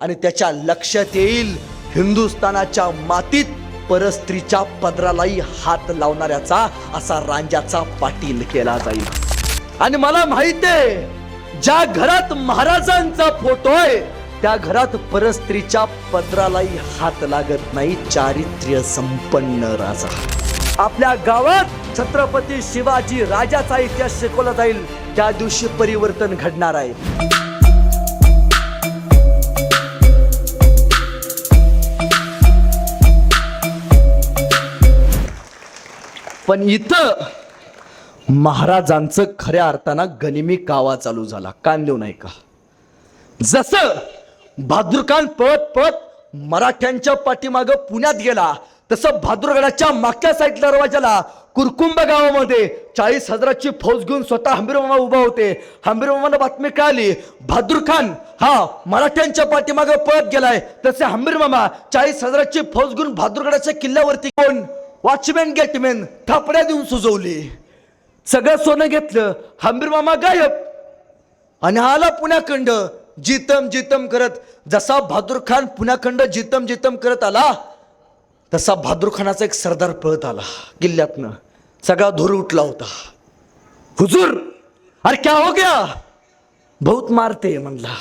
आणि त्याच्या लक्षात येईल हिंदुस्थानाच्या मातीत परस्त्रीच्या पदरालाही हात लावणाऱ्याचा असा रांजाचा पाटील केला जाईल. आणि मला माहीत आहे ज्या घरात महाराजांचा फोटो आहे त्या घरात परस्त्रीच्या पदरालाही हात लागत नाही चारित्र्य संपन्न राजा. आपल्या गावात छत्रपती शिवाजी राजाचा इतिहास शिकवला जाईल त्या दिवशी परिवर्तन घडणार आहे. पण इथं महाराजांचं खऱ्या अर्थानं गनिमी कावा चालू झाला. कान देऊ नाही का जसं बहादूरखान पळत पळत मराठ्यांच्या पाठीमाग पुण्यात गेला तसं भाद्रगडाच्या मागच्या साईडला दरवाजाला कुरकुंब गावामध्ये चाळीस हजाराची फौज घेऊन स्वतः हंबीरमामा उभा होते. हंबीरमामाला बातमी कळाली बहादूर खान हा मराठ्यांच्या पाठीमागे पळत गेलाय. तसे हंबीरमामा चाळीस हजाराची फौज घेऊन भादुरगडाच्या किल्ल्यावरती कोण? वॉचमॅन गेटमॅन थापड्या देऊन सुजवली. सगळं सोनं घेतलं. हंबीर मामा गायब. आणि आला पुण्याखंड. जितम जितम करत. जसा बहादूर खान पुण्याखंड जितम जितम करत आला तसा बहादूर खानाचा एक सरदार पळत आला किल्ल्यातनं. सगळा धूर उठला होता. हुजूर अरे क्या हो गया? बहुत मारते म्हणला.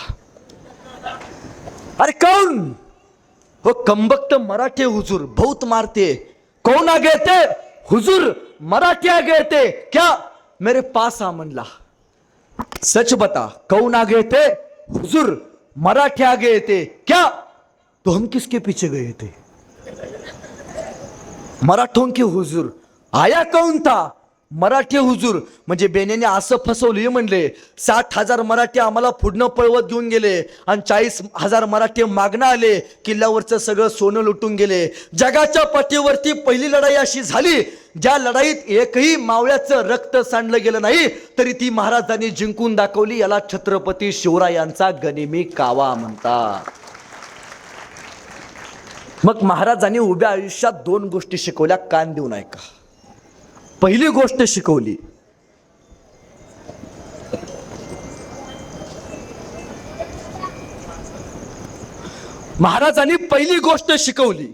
अरे कौन? हो कंबक्त मराठे हुजूर बहुत मारते कौन आ गए थे? हुजूर मरा क्या गए थे। क्या? मेरे पास आमनला सच बता, कौन आ गए थे? हुजूर मरा क्या गए थे। क्या? तो हम किसके पीछे गए थे? मराठों के हुजूर। आया कौन था? मराठी हुजूर म्हणजे बेनेने असं फसवलं हे म्हणले साठ हजार मराठी आम्हाला पुढनं पळवत घेऊन गेले आणि चाळीस हजार मराठी मागणं आले किल्ल्यावरचं सगळं सोनं लुटून गेले. जगाच्या पाठीवरती पहिली लढाई अशी झाली ज्या लढाईत एकही मावळ्याचं रक्त सांडलं गेलं नाही तरी ती महाराजांनी जिंकून दाखवली याला छत्रपती शिवरायांचा गनिमी कावा म्हणतात. मग महाराजांनी उभ्या आयुष्यात दोन गोष्टी शिकवल्या कान देऊन ऐका पहिली गोष्ट शिकवली. महाराजांनी पहिली गोष्ट शिकवली.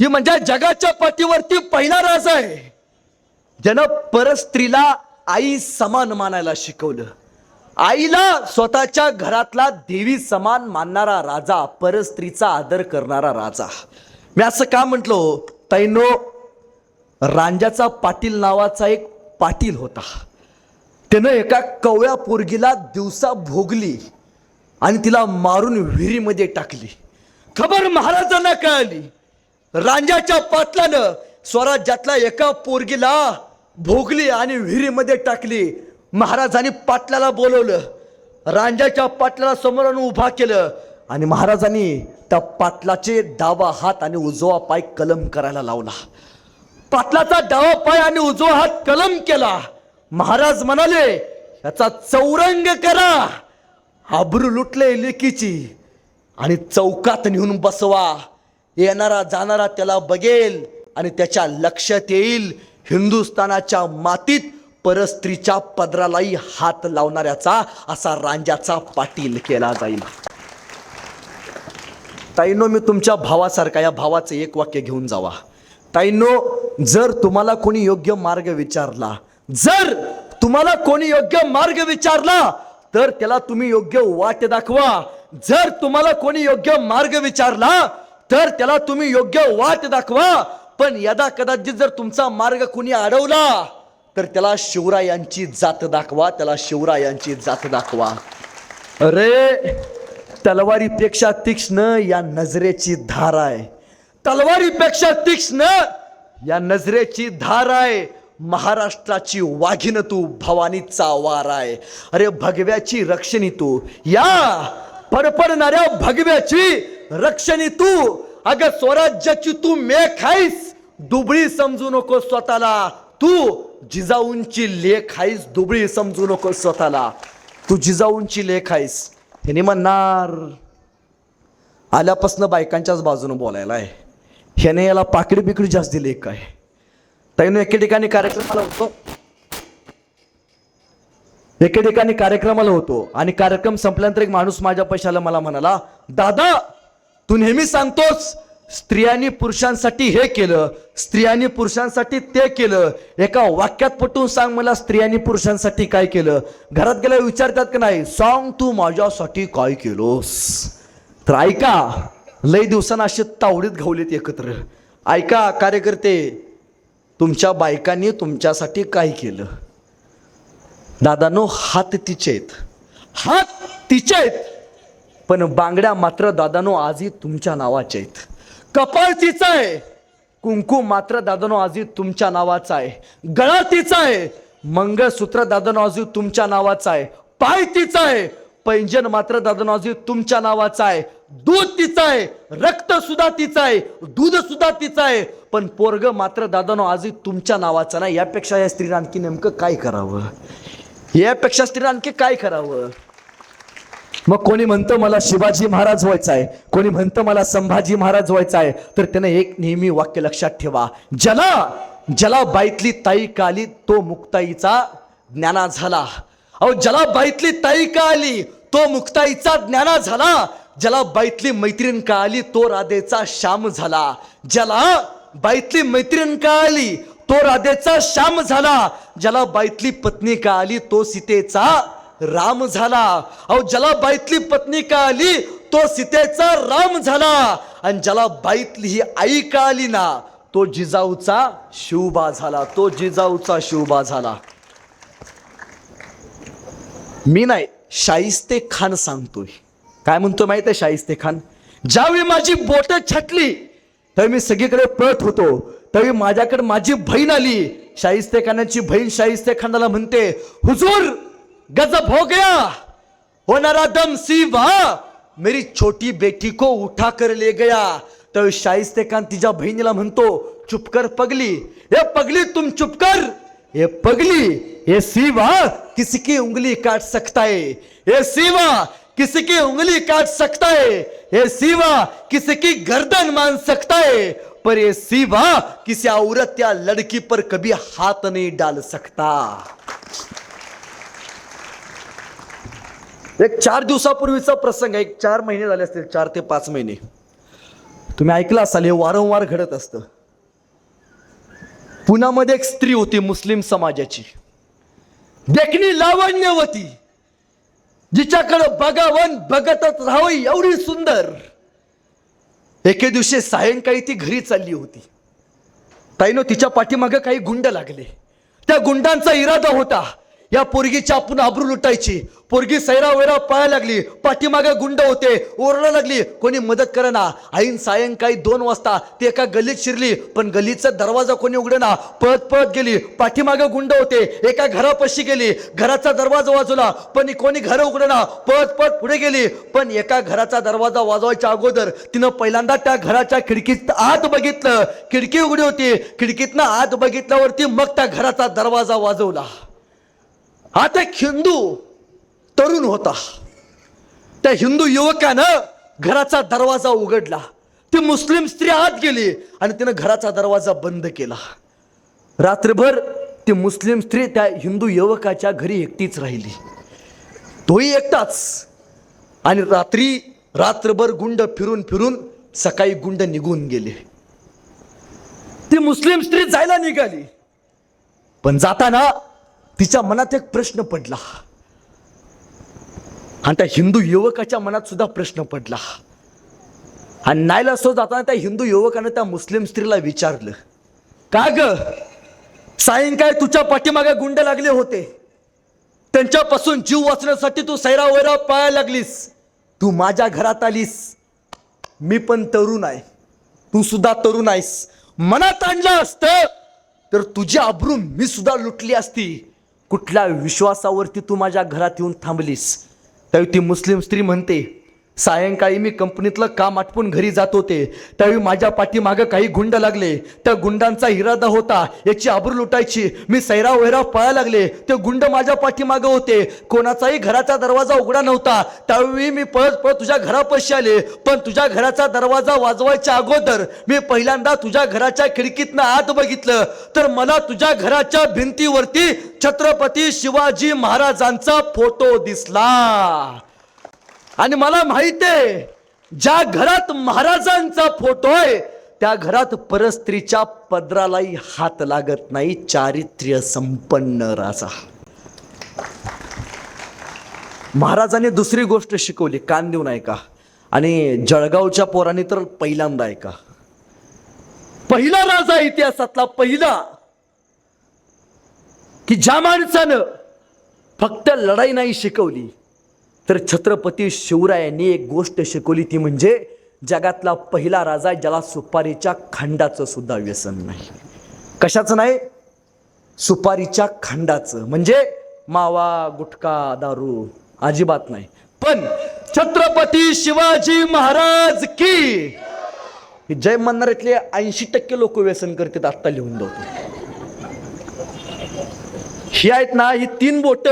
ती म्हणजे जगाच्या पाठीवरती पहिला राजा आहे. ज्यानं परस्त्रीला आई समान मानायला शिकवलं. आईला स्वतःच्या घरातला देवी समान मानणारा राजा परस्त्रीचा आदर करणारा राजा. मी असं का म्हटलो? तैनो रांजाचा पाटील नावाचा एक पाटील होता. त्यानं एका कवळ्या पोरगीला दिवसा भोगली आणि तिला मारून विहिरीमध्ये टाकली. खबर महाराजांना कळाली. रांजाच्या पाटलानं स्वराज्यातल्या एका पोरगीला भोगली आणि विहिरीमध्ये टाकली महाराजांनी पाटलाला बोलवलं. रांजाच्या पाटलाला समोर उभा केलं आणि महाराजांनी त्या पाटलाचे डावा हात आणि उजवा पाय कलम करायला लावला. पाटलाचा डावा पाय आणि उजवा हात कलम केला. महाराज म्हणाले याचा चौरंग करा. आबरू लुटले लेकीची आणि चौकात नेऊन बसवा. येणारा जाणारा त्याला बघेल आणि त्याच्या लक्षात येईल हिंदुस्थानाच्या मातीत परस्त्रीच्या पदरालाही हात लावणाऱ्याचा असा रांजाचा पाटील केला जाईल. ताईनो मी तुमच्या भावासारखा या भावाचं एक वाक्य घेऊन जावा. ताईनो जर तुम्हाला कोणी योग्य मार्ग विचारला जर तुम्हाला कोणी योग्य मार्ग विचारला तर त्याला तुम्ही योग्य वाट दाखवा. जर तुम्हाला कोणी योग्य मार्ग विचारला तर त्याला तुम्ही योग्य वाट दाखवा. पण यदा कदाचित जर तुमचा मार्ग कुणी अडवला तर त्याला शिवरायांची जात दाखवा त्याला शिवरायांची जात दाखवा. अरे तलवारीपेक्षा तीक्ष्ण या नजरेची धार आहे. तलवारीपेक्षा तीक्ष्ण या नजरेची धार आहे. महाराष्ट्राची वाघिन तू भवानीचा वार आहे. अरे भगव्याची रक्षणी तू. या पडपडणाऱ्या भगव्याची रक्षणी तू. अग स्वराज्याची तू मेख आहेस. दुबळी समजू नको स्वतःला. तू जिजाऊंची लेख आहेस. दुबळी समजू नको स्वतःला. तू जिजाऊंची लेख आहेस. ह्याने म्हणणार. आल्यापासनं बायकांच्याच बाजूने बोलायला आहे. ह्याने याला पाकडी बिकडी जास्त दिली काय ताईनं एके ठिकाणी कार्यक्रमाला होतो. एके ठिकाणी कार्यक्रमाला होतो. आणि कार्यक्रम संपल्यानंतर एक माणूस माझ्या पैशाला मला म्हणाला दादा तू नेहमी सांगतोस स्त्रियांनी पुरुषांसाठी हे केलं स्त्रियांनी पुरुषांसाठी ते केलं. एका वाक्यात पटवून सांग मला स्त्रियांनी पुरुषांसाठी काय केलं. घरात गेल्या विचारतात की नाही सांग तू माझ्यासाठी काय केलोस. तर ऐका लय दिवसांना असे तावडीत घावलेत एकत्र. ऐका कार्यकर्ते तुमच्या बायकांनी तुमच्यासाठी काय केलं? दादानो हात तिचे आहेत. हात तिचे आहेत. पण बांगड्या मात्र दादानो आजही तुमच्या नावाच्या आहेत. कपाळ तिचा आहे. कुंकू मात्र दादानो आजही तुमच्या नावाचा आहे. गळा तिचा आहे. मंगळसूत्र दादानो आजू तुमच्या नावाचा आहे. पाय तिचा आहे. पैंजन मात्र दादानो तुमच्या नावाचा आहे. दूध तिचं आहे रक्त सुद्धा तिचं आहे दूध सुद्धा तिचं आहे. पण पोरग मात्र दादानो आजी तुमच्या नावाचा नाही. यापेक्षा या स्त्रीनं आणखी नेमकं काय करावं? यापेक्षा स्त्रीनं आणखी काय करावं? मग कोणी म्हणतं मला शिवाजी महाराज व्हायचा आहे कोणी म्हणतं मला संभाजी महाराज व्हायचा आहे तर त्यानं एक नेहमी वाक्य लक्षात ठेवा. ज्याला ज्याला बाईतली ताई काली तो मुक्ताईचा ज्ञाना झाला. अहो ज्याला बाईतली ताई का आली तो मुक्ताईचा ज्ञाना झाला. ज्याला बाईतली मैत्रीण का आली तो राधेचा श्याम झाला. ज्याला बाईतली मैत्रीण का आली तो राधेचा श्याम झाला. ज्याला बाईतली पत्नी का आली तो सीतेचा राम झाला. अहो ज्याला बाईतली पत्नी का आली तो सीतेचा राम झाला. आणि ज्याला बाईतली ही आई का आली ना तो जिजाऊचा शिवबा झाला. तो जिजाऊचा शिवबा झाला. मी नाही शाहिस्ते खान सांगतोय. काय म्हणतो माहीत आहे शाहिस्ते खान? ज्यावेळी माझी बोट छटली त्यावेळी मी सगळीकडे पळत होतो. त्यावेळी माझ्याकडे माझी बहीण आली. शाहिस्ते खानाची बहीण शाहिस्ते खानाला म्हणते हुजूर गजब हो गया. हो सी वा मेरी छोटी बेटी को उठा कर ले गया. तर शाहिस्ते खान तिच्या बहिणीला म्हणतो चुपकर पगली. हे पगली तुम चुपकर ये पगली ये सीवा किसी की उंगली काट सकता है? ये सीवा किसी की उंगली काट सकता है? ये सीवा किसी की गर्दन मान सकता है? पर ये सीवा किसी औरत या लड़की पर कभी हाथ नहीं डाल सकता। एक चार दिवसापूर्वीचा प्रसंग आहे. एक चार महिने झाले असतील चार ते पाच महिने. तुम्ही ऐकलं असाल हे वारंवार घडत असतं. पुण्यामध्ये एक स्त्री होती मुस्लिम समाजाची. देखणी लावण्यवती जिच्याकडं बघावन बघतच राहावं एवढी सुंदर. एके दिवशी सायंकाळी ती घरी चालली होती. ताईनो तिच्या पाठीमागे काही गुंड लागले. त्या गुंडांचा इरादा होता. या पोरगीची आपण आबरू लुटायची. पोरगी सैरा वैरा पळायला लागली. पाठीमागे गुंड होते. ओरडा लागली. कोणी मदत करेना. आईन सायंकाळी दोन वाजता ती एका गल्लीत शिरली. पण गल्लीचा दरवाजा कोणी उघडेना. पळत पळत गेली. पाठीमागे गुंड होते. एका घरापाशी गेली. घराचा दरवाजा वाजवला. पण कोणी घर उघडेना. पळत पळत पुढे गेली. पण एका घराचा दरवाजा वाजवायच्या अगोदर तिनं पहिल्यांदा त्या घराच्या खिडकीत आत बघितलं. खिडकी उघडी होती. खिडकीतनं आत बघितल्यावरती मग त्या घराचा दरवाजा वाजवला. आता एक हिंदू तरुण होता. त्या हिंदू युवकानं घराचा दरवाजा उघडला. ती मुस्लिम स्त्री आत गेली आणि तिनं घराचा दरवाजा बंद केला. रात्रभर ती मुस्लिम स्त्री त्या हिंदू युवकाच्या घरी एकटीच राहिली. तोही एकटाच. आणि रात्री रात्रभर गुंड फिरून फिरून सकाळी गुंड निघून गेले. ती मुस्लिम स्त्री जायला निघाली. पण जाताना तिच्या मनात एक प्रश्न पडला. आणि त्या हिंदू युवकाच्या मनात सुद्धा प्रश्न पडला. आणि नायला सो जाताना त्या हिंदू युवकानं त्या मुस्लिम स्त्रीला विचारलं का ग? सायंकाळ तुझ्या पाठीमागे गुंड लागले होते? त्यांच्यापासून जीव वाचण्यासाठी तू सैरा वैरा पळायला लागलीस. तू माझ्या घरात आलीस. मी पण तरुण आहे. तू सुद्धा तरुण आहेस. मनात आणलं असतं तर तुझी आबरू मी सुद्धा लुटली असती. कुठल्या विश्वासावरती तू माझ्या घरात येऊन थांबलीस? त्यावेळी ती मुस्लिम स्त्री म्हणते सायंकाळी मी कंपनीतलं काम आटपून घरी जात होते. त्यावेळी माझ्या पाठीमागं काही गुंड लागले. त्या गुंडांचा इरादा होता. याची आबरू लुटायची. मी सैराव वैराव पळायला लागले. ते गुंड माझ्या पाठीमागं होते. कोणाचाही घराचा दरवाजा उघडा नव्हता. त्यावेळी मी पळत पळत तुझ्या घरापाशी आले. पण तुझ्या घराचा दरवाजा वाजवायच्या अगोदर मी पहिल्यांदा तुझ्या घराच्या खिडकीतनं आत बघितलं. तर मला तुझ्या घराच्या भिंतीवरती छत्रपती शिवाजी महाराजांचा फोटो दिसला. आणि मला माहीत आहे ज्या घरात महाराजांचा फोटो आहे त्या घरात परस्त्रीच्या पदरालाही हात लागत नाही चारित्र्य संपन्न राजा. महाराजांनी दुसरी गोष्ट शिकवली कान देऊन ऐका. आणि जळगावच्या पोराने तर पहिल्यांदा ऐका. पहिला राजा इतिहासातला पहिला की ज्या माणसानं फक्त लढाई नाही शिकवली तर छत्रपती शिवरायांनी एक गोष्ट शिकवली ती म्हणजे जगातला पहिला राजा ज्याला सुपारीच्या खांडाचं सुद्धा व्यसन नाही. कशाचं नाही? सुपारीच्या खंडाचं. म्हणजे मावा गुटखा दारू अजिबात नाही. पण छत्रपती शिवाजी महाराज की जय म्हणणाऱ्यातले ऐंशी टक्के लोक व्यसन करतात आत्ता लिहून देतो ही आहेत ना ही तीन बोट.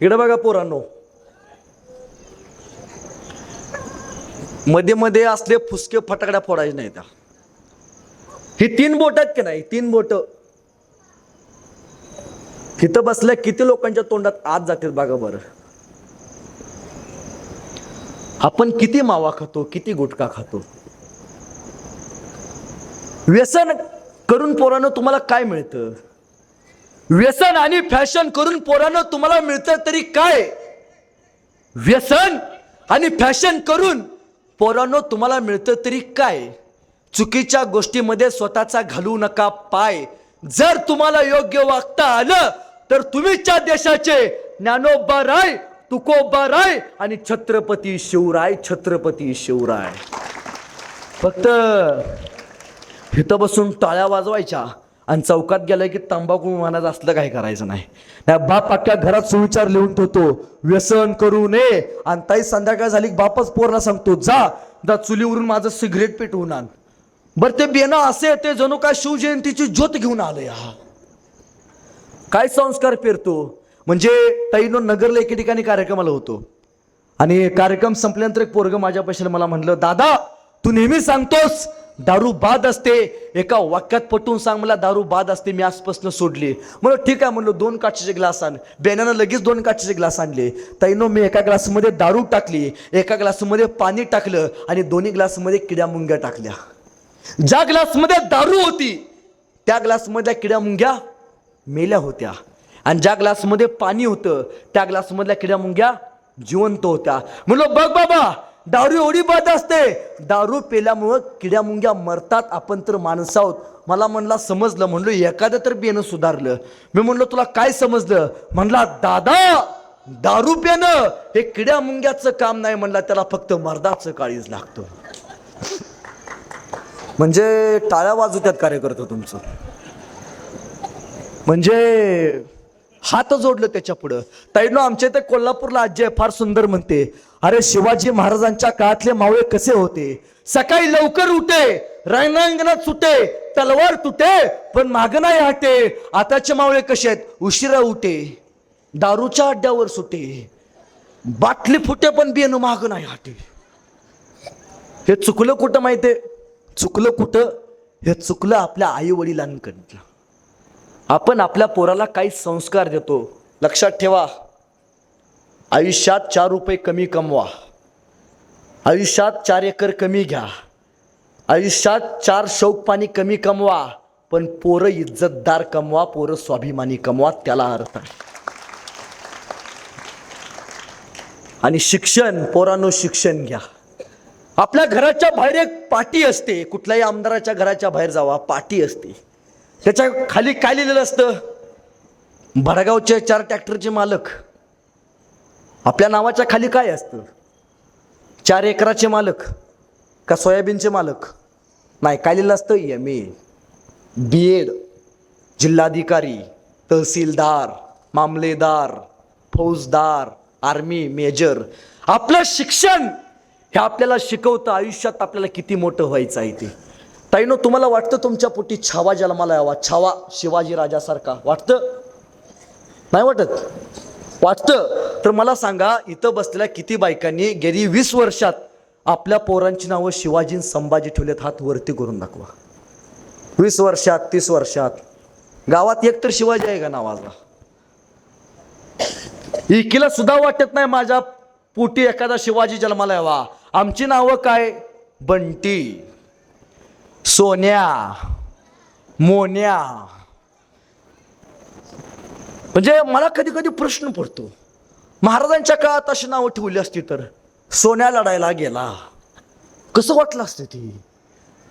इकडे बघा पोरांनो. मध्ये मध्ये असले फुसके फटाकड्या फोडायचे नाही त्या. ही तीन बोट आहेत की नाही? तीन बोट. तिथं बसल्या किती लोकांच्या तोंडात आत जातील बघा बरं. आपण किती मावा खातो किती गुटखा खातो. व्यसन करून पोरानं तुम्हाला काय मिळतं? व्यसन आणि फॅशन करून पोरानं तुम्हाला मिळतं तरी काय? व्यसन आणि फॅशन करून पोरांनो तुम्हाला मिळतं तरी काय? चुकीच्या गोष्टीमध्ये स्वतःचा घालू नका पाय. जर तुम्हाला योग्य वागता आलं तर तुम्हीच्या देशाचे ज्ञानोबा राय तुकोबा राय आणि छत्रपती शिवराय छत्रपती शिवराय. फक्त हिथं बसून टाळ्या वाजवायच्या. आणि चौकात गेलं की तंबाखू म्हणायचं असलं काय करायचं नाही. बाप अख्ख्या घरात सुविचार लिहून ठेवतो. व्यसन करू नये. आणि ताई संध्याकाळ झाली की बापच पोरला सांगतो जा दा चुलीवरून माझं सिगरेट पेटवून आण. बरं ते बेना असे ते जणू काय शिवजयंतीची ज्योत घेऊन आले हा. काय संस्कार पेरतो? म्हणजे ताईनो नगरला एके ठिकाणी कार्यक्रमाला होतो. आणि कार्यक्रम संपल्यानंतर एक पोरग माझ्या पैशाला मला म्हणलं दादा तू नेहमी सांगतोस दारू बाद असते. एका वाक्यात पटवून सांग मला दारू बाद असते मी आजपासून सोडली. म्हणलं ठीक आहे म्हणलं दोन काचेचे ग्लास आण. बेनानं लगेच दोन काचेचे ग्लास आणले. ताईनो मी एका ग्लासमध्ये दारू टाकली एका ग्लासमध्ये पाणी टाकलं आणि दोन्ही ग्लासमध्ये किड्या मुंग्या टाकल्या. ज्या ग्लासमध्ये दारू होती त्या ग्लासमधल्या किड्या मुंग्या मेल्या होत्या. आणि ज्या ग्लासमध्ये पाणी होतं त्या ग्लासमधल्या किड्या मुंग्या जिवंत होत्या. म्हणलो बघ बाबा दारू एवढी बद असते. दारू पेल्यामुळं किड्यामुंग्या मरतात. आपण तर माणसं आहोत. मला म्हणला समजलं. म्हणलो एखादं तर बेनं सुधारलं. मी म्हणलो तुला काय समजलं? म्हणला दादा दारू पेनं हे किड्या मुंग्याचं काम नाही. म्हणला त्याला फक्त मर्दाचं काळीज लागतं. म्हणजे टाळ्या वाजवत्यात कार्यकर्ता तुमचं. म्हणजे हात जोडलं त्याच्या पुढं. ताईनो आमच्या इथे कोल्हापूरला आजी आहे फार सुंदर म्हणते. अरे शिवाजी महाराजांच्या काळातले मावळे कसे होते? सकाळी लवकर उठे रणांगणात सुटे तलवार तुटे पण माग नाही हटे. आताचे मावळे कसे आहेत? उशिरा उठे दारूच्या अड्ड्यावर सुटे. बाटली फुटे पण बियाणं माग नाही हटे. हे चुकलं कुठं माहितीये चुकलं कुठं? हे चुकलं आपल्या आई वडिलांकडनं आपण आपल्या पोराला काही संस्कार देतो. लक्षात ठेवा. आयुष्यात चार रुपये कमी कमवा. आयुष्यात चार एकर कमी घ्या. आयुष्यात चार शौक पाणी कमी कमवा. पण पोरं इज्जतदार कमवा पोरं स्वाभिमानी कमवा त्याला अर्थ आहे. आणि शिक्षण पोरांनो शिक्षण घ्या. आपल्या घराच्या बाहेर एक पाटी असते. कुठल्याही आमदाराच्या घराच्या बाहेर जावा पाटी असते. त्याच्याखाली काय लिहिलेलं असतं? भडगावचे चार ट्रॅक्टरचे मालक. आपल्या नावाच्या खाली काय असतं? चार एकराचे मालक का सोयाबीनचे मालक? नाही काय लिहिलं असतं एम ए बी एड जिल्हाधिकारी तहसीलदार मामलेदार फौजदार आर्मी मेजर. आपलं शिक्षण हे आपल्याला शिकवतं. आयुष्यात आपल्याला किती मोठं व्हायचं आहे ते. ताईनो तुम्हाला वाटतं तुमच्या पोटी छावा जन्माला यावा? छावा शिवाजी राजासारखा. वाटतं? नाही वाटत? वाटतं? तर मला सांगा इथं बसलेल्या किती बायकांनी गेली वीस वर्षात आपल्या पोरांची नावं शिवाजी संभाजी ठेवलेत हात वरती करून दाखवा. वीस वर्षात तीस वर्षात. गावात एक तर शिवाजी आहे का नावाचा इकीला सुद्धा वाटत नाही माझ्या पोटी एखादा शिवाजी जन्माला यावा. आमची नावं काय? बंटी सोन्या मोन्या म्हणजे मला कधी कधी प्रश्न पडतो. महाराजांच्या काळात अशी नावं ठेवली असती तर सोन्या लढायला गेला. कसं वाटलं असतं ती?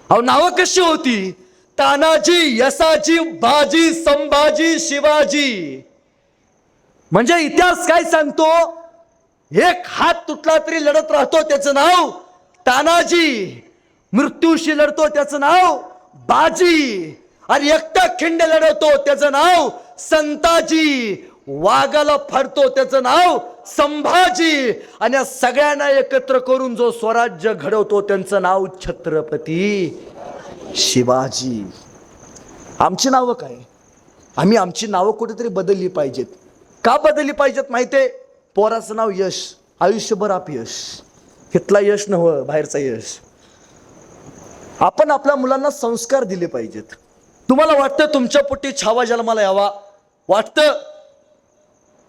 अहो नावं कशी होती? तानाजी यसाजी बाजी संभाजी शिवाजी. म्हणजे इतिहास काय सांगतो? एक हात तुटला तरी लढत राहतो त्याचं नाव तानाजी. मृत्यूशी लढतो त्याचं नाव बाजी. आणि एकटा खिंड लढवतो त्याचं नाव संताजी. वाघाला फाडतो त्याचं नाव संभाजी. आणि या सगळ्यांना एकत्र करून जो स्वराज्य घडवतो त्यांचं नाव छत्रपती शिवाजी. आमची नावं काय? आम्ही आमची नावं कुठेतरी बदलली पाहिजेत. का बदलली पाहिजेत माहितीये पोराचं नाव यश. आयुष्यभर अपयश इथला यश नव्ह हो, बाहेरचा यश. आपण आपल्या मुलांना संस्कार दिले पाहिजेत. तुम्हाला वाटतं तुमच्या पोटी छावा जन्माला यावा? वाटतं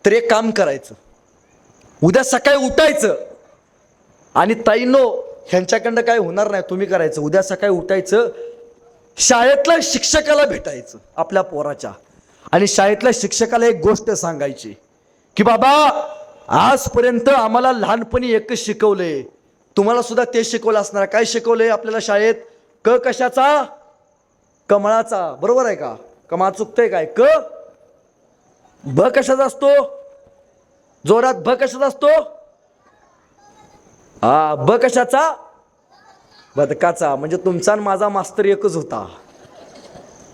तर एक काम करायचं. उद्या सकाळी उठायचं. आणि ताईनो ह्यांच्याकडनं काय होणार नाही तुम्ही करायचं. उद्या सकाळी उठायचं. शाळेतल्या शिक्षकाला भेटायचं आपल्या पोराच्या. आणि शाळेतल्या शिक्षकाला एक गोष्ट सांगायची की बाबा आजपर्यंत आम्हाला लहानपणी एकच शिकवलंय तुम्हाला सुद्धा ते शिकवलं असणार. काय शिकवलंय आपल्याला शाळेत? क कशाचा? कमळाचा. बरोबर आहे का? कमाळ चुकतंय काय? क भ कशाचा असतो? जोरात भ कशाचा असतो? हा ब कशाचा? बदकाचा म्हणजे तुमचा आणि माझा मास्तर एकच होता.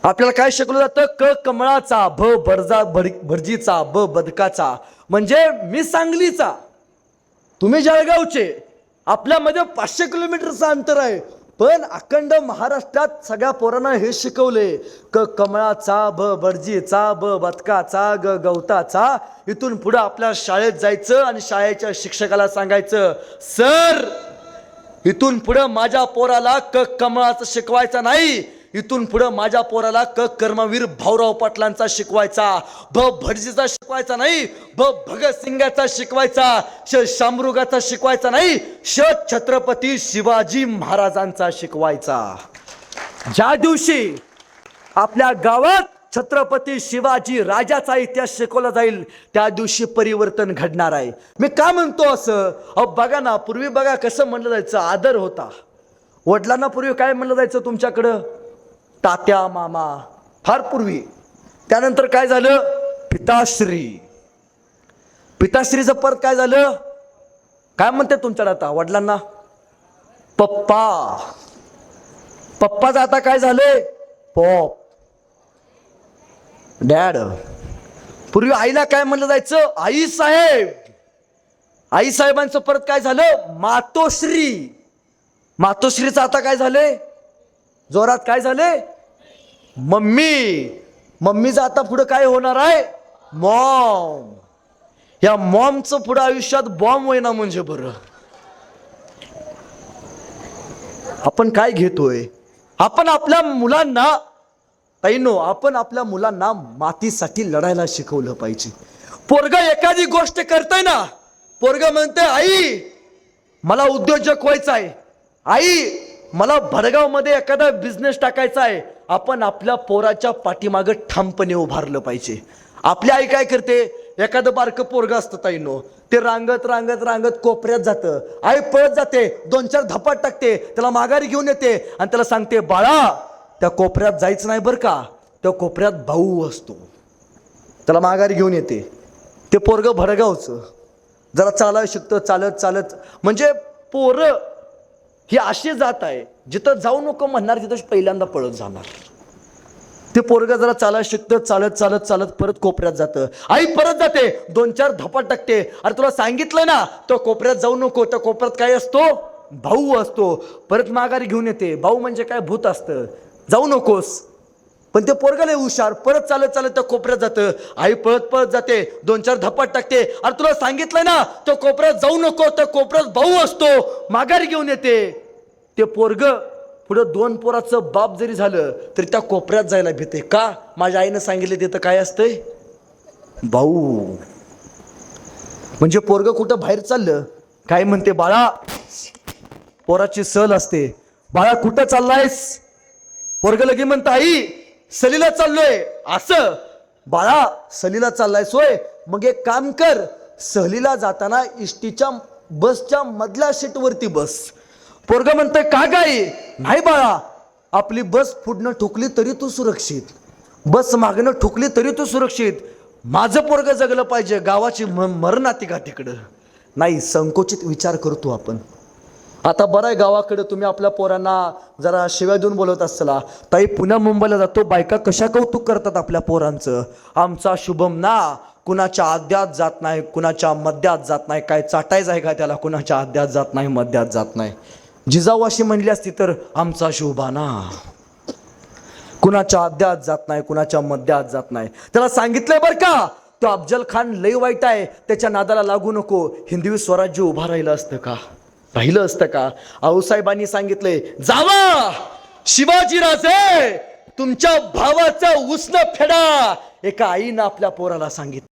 आपल्याला काय शिकलं जातं? क कमळाचा भ भरजा भर भरजीचा ब बदकाचा. म्हणजे मी सांगलीचा. तुम्ही जळगावचे. आपल्यामध्ये पाचशे किलोमीटरचं अंतर आहे. पण अखंड महाराष्ट्रात सगळ्या पोरांना हे शिकवले क कमळाचा ब बर्जीचा ब बदकाचा ग गवताचा इथून पुढं आपल्या शाळेत जायचं आणि शाळेच्या शिक्षकाला सांगायचं सर इथून पुढं माझ्या पोराला क कमळाचं शिकवायचं नाही इथून पुढं माझ्या पोराला क कर्मवीर भाऊराव पाटलांचा शिकवायचा भ भटजीचा शिकवायचा नाही भ भगतसिंगाचा शिकवायचा श शामरुगाचा शिकवायचा नाही श छत्रपती शिवाजी महाराजांचा शिकवायचा. ज्या दिवशी आपल्या गावात छत्रपती शिवाजी राजाचा इतिहास शिकवला जाईल त्या दिवशी परिवर्तन घडणार आहे. मी का म्हणतो असं? अहो बघा ना पूर्वी बघा कसं म्हणलं जायचं आदर होता. वडिलांना पूर्वी काय म्हणलं जायचं तुमच्याकडं? तात्या मामा फार पूर्वी. त्यानंतर काय झालं? पिताश्री. पिताश्रीचं परत काय झालं? काय म्हणते तुमच्याकडे आता वडिलांना? पप्पा. पप्पाचं आता काय झालंय? पॉप. डॅड. पूर्वी आईला काय म्हणलं जायचं? आई साहेब. आई साहेबांचं परत काय झालं? मातोश्री. मातोश्रीचं आता काय झालंय? जोरात काय झाले? मम्मी मम्मीचं आता पुढं काय होणार आहे? मॉम. या मॉमचं पुढं आयुष्यात बॉम्ब होईना म्हणजे बरं. आपण काय घेतोय? आपण आपल्या मुलांना ताईनो आपण आपल्या मुलांना मातीसाठी लढायला शिकवलं पाहिजे. पोरग एखादी गोष्ट करतय ना पोरग म्हणते आई मला उद्योजक व्हायचा आहे आई मला भडगावमध्ये एखादा बिझनेस टाकायचा आहे आपण आपल्या पोराच्या पाठीमागं ठामपणे उभारलं पाहिजे. आपली आई काय करते? एखादं बारकं पोरग असतं ताईनो ते रांगत रांगत रांगत कोपऱ्यात जातं. आई पळत जाते दोन चार धपाट टाकते त्याला माघारी घेऊन येते आणि त्याला सांगते बाळा त्या कोपऱ्यात जायचं नाही बरं का त्या कोपऱ्यात भाऊ असतो. त्याला माघारी घेऊन येते. ते पोरग भडगावचं. जरा चालायला शिकतं चालत चालत. म्हणजे पोरं ही अशी जात आहे जिथं जाऊ नको म्हणणार तिथं पहिल्यांदा पळत जाणार. ते पोरग जरा चालायला शिकतं चालत चालत चालत परत कोपऱ्यात जातं. आई परत जाते. दोन चार धपा टाकते. अरे तुला सांगितलं ना तो कोपऱ्यात जाऊ नको त्या कोपऱ्यात काय असतो? भाऊ असतो. परत माघारी घेऊन येते. भाऊ म्हणजे काय? भूत असतं. जाऊ नकोस. पण ते पोरगाले हुशार. परत चालत चालत त्या कोपऱ्यात जातं. आई पळत पळत जाते. दोन चार धपाट टाकते. अरे तुला सांगितलं ना तो कोपऱ्यात जाऊ नको. त्या कोपऱ्यात भाऊ असतो. माघारी घेऊन येते. ते पोरग पुढं दोन पोराचं बाप जरी झालं तरी त्या कोपऱ्यात जायला भीते. का? माझ्या आईनं सांगितलं तिथं काय असतंय? भाऊ. म्हणजे पोरग कुठं बाहेर चाललं? काय म्हणते बाळा? पोराची सल असते. बाळा कुठं चाललायस? पोरग लगे म्हणतं आई सलीला चाललोय. असं? बाळा सलीला चाललाय सोय. मग एक काम कर. सहलीला जाताना इष्टीच्या बसच्या मधल्या सीटवरती बस. पोरग म्हणतोय का गाई? नाही बाळा आपली बस फुडणं ठोकली तरी तू सुरक्षित. बस मागणं ठोकली तरी तू सुरक्षित. माझं पोरग जगलं पाहिजे गावाची म मरणाती का तिकडं नाही संकोचित विचार करतो आपण. आता बरं आहे गावाकडे तुम्ही आपल्या पोरांना जरा शिव्या देऊन बोलवत असला ताई पुण्या मुंबईला जातो बायका कशा कौतुक करतात आपल्या पोरांचं? आमचा शुभम ना कुणाच्या आद्यात जात नाही कुणाच्या मध्यात जात नाही काय चाटायचं आहे का त्याला? कुणाच्या आद्यात जात नाही मध्यात जात नाही. जिजाऊ अशी म्हणली असती तर आमचा शुभाना कुणाच्या अद्यात जात नाही कुणाच्या मध्यात जात नाही. त्याला सांगितलंय बरं का तो अफजल खान लई वाईट आहे त्याच्या नादाला लागू नको. हिंदवी स्वराज्य उभा राहिलं असतं का? राहिलं असतं का? आऊसाहेबांनी सांगितलंय जावा शिवाजी राजे तुमच्या भावाचा उष्ण फेडा. एका आईनं आपल्या पोराला सांगितलं.